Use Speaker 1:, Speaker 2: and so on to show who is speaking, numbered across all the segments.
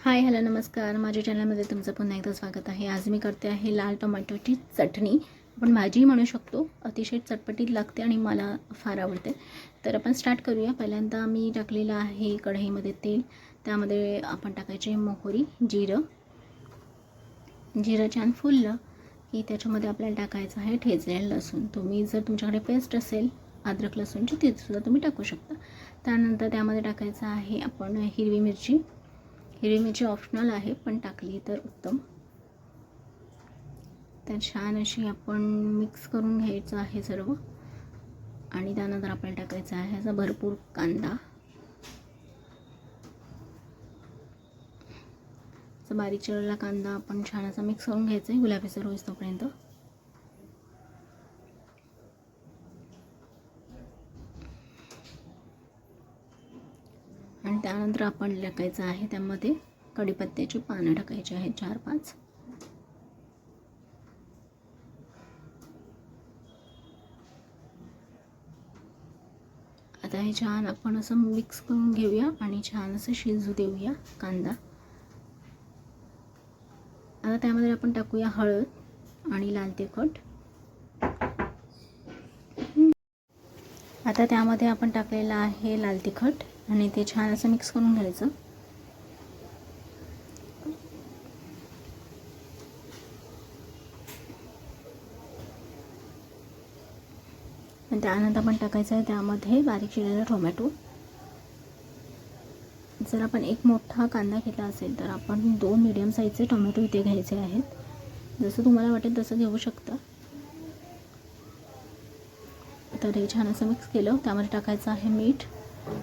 Speaker 1: Hi hello नमस्कार. माझ्या चॅनलमध्ये तुमचं पुन्हा एकदा स्वागत आहे. आज मी करते आहे लाल टोमॅटोची चटणी. आपण भाजी म्हणू शकतो. अतिशय चटपटीत लागते आणि मला फार आवडते. तर आपण स्टार्ट करूया. पहिल्यांदा मी टाकलेलं आहे कढईमध्ये तेल. त्यामध्ये आपण टाकायचे मोहरी जिरं. जिरं छान फुललं की त्याच्यामध्ये आपल्याला टाकायचं आहे ठेचलेलं लसूण. तुम्ही जर तुमच्याकडे पेस्ट असेल अद्रक लसूणची तीसुद्धा तुम्ही टाकू शकता. त्यानंतर त्यामध्ये टाकायचं आहे आपण हिरवी मिरची. हिरवी मिरची ऑप्शनल आहे पण टाकली तर उत्तम. तर छान अशी आपण मिक्स करून घ्यायचं आहे सर्व. आणि त्यानंतर आपल्याला टाकायचं आहे असा भरपूर कांदा. असं बारीक चिरलेला कांदा आपण छान असा मिक्स करून घ्यायचा आहे गुलाबीसर होईस तोपर्यंत. आणि त्यानंतर आपण टाकायचं आहे त्यामध्ये कढीपत्त्याची पानं टाकायची आहेत चार पाच. आता हे छान आपण असं मिक्स करून घेऊया आणि छान असं शिजू देऊया कांदा. आता त्यामध्ये आपण टाकूया हळद आणि लाल तिखट. आता त्यामध्ये आपण टाकलेलं आहे लाल तिखट. आणि ते छान असं मिक्स करून घ्यायचं. आणि त्यानंतर आपण टाकायचं आहे त्यामध्ये बारीक चिरलेला टोमॅटो जर आपण एक मोठा कांदा घेतला असेल तर आपण दोन मिडियम साईजचे टोमॅटो इथे घ्यायचे आहेत. जसं तुम्हाला वाटेल तसं घेऊ शकता. तर हे छान असं मिक्स केलं त्यामध्ये टाकायचं आहे मीठ.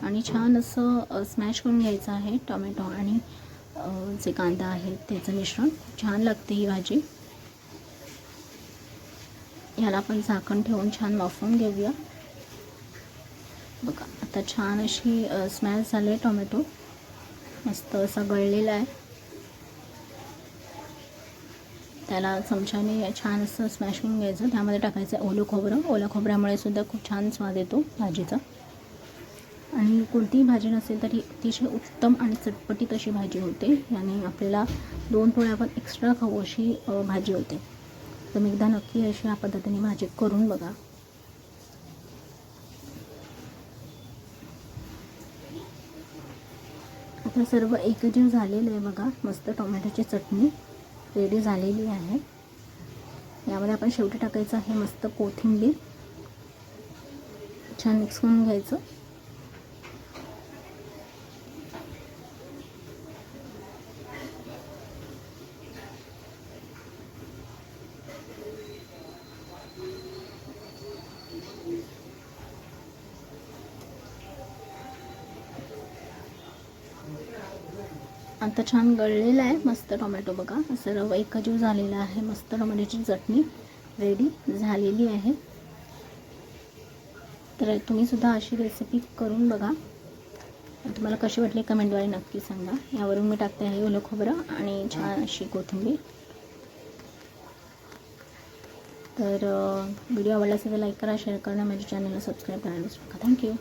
Speaker 1: आणि छान असं स्मॅश करून घ्यायचं आहे टोमॅटो आणि जे कांदा आहे त्याचं मिश्रण. छान लागते ही भाजी. ह्याला आपण झाकण ठेवून छान वाफवून घेऊया. बघा आता छान अशी स्मॅश झाली आहे टोमॅटो. मस्त असा गळलेला आहे. त्याला चमच्याने छान असं स्मॅश करून घ्यायचं. त्यामध्ये टाकायचं ओलं खोबरं. ओलं खोबऱ्यामुळे सुद्धा खूप छान स्वाद येतो भाजीचा. कोणतीही भाजी नसेल तरी अतिशय उत्तम आणि चटपटीत अशी भाजी होते. याने आपल्याला दोन पोळ्या पण एक्स्ट्रा खाऊ अशी भाजी होते. तुम्ही एकदा नक्की अशी या पद्धतीने भाजी करून बघा. आता सर्व एकजीव झालेलं आहे बघा. मस्त टोमॅटोची चटणी रेडी झालेली आहे. यामध्ये आपण शेवटी टाकायचं आहे मस्त कोथिंबीर. छान मिक्स करून घ्यायचं. आता छान गळलेलं आहे मस्त टोमॅटो बघा. सर्व एकजीव झालेला आहे मस्त टोमॅटोची चटणी रेडी झालेली आहे. तर तुम्हीसुद्धा अशी रेसिपी करून बघा. तुम्हाला कशी वाटली कमेंटद्वारे नक्की सांगा. यावरून मी टाकते आहे ओलं खोबरं आणि छान अशी कोथिंबीर. तर व्हिडिओ आवडला असेल तर लाईक करा शेअर करा माझ्या चॅनलला सबस्क्राईब करायला विसरू नका. थँक्यू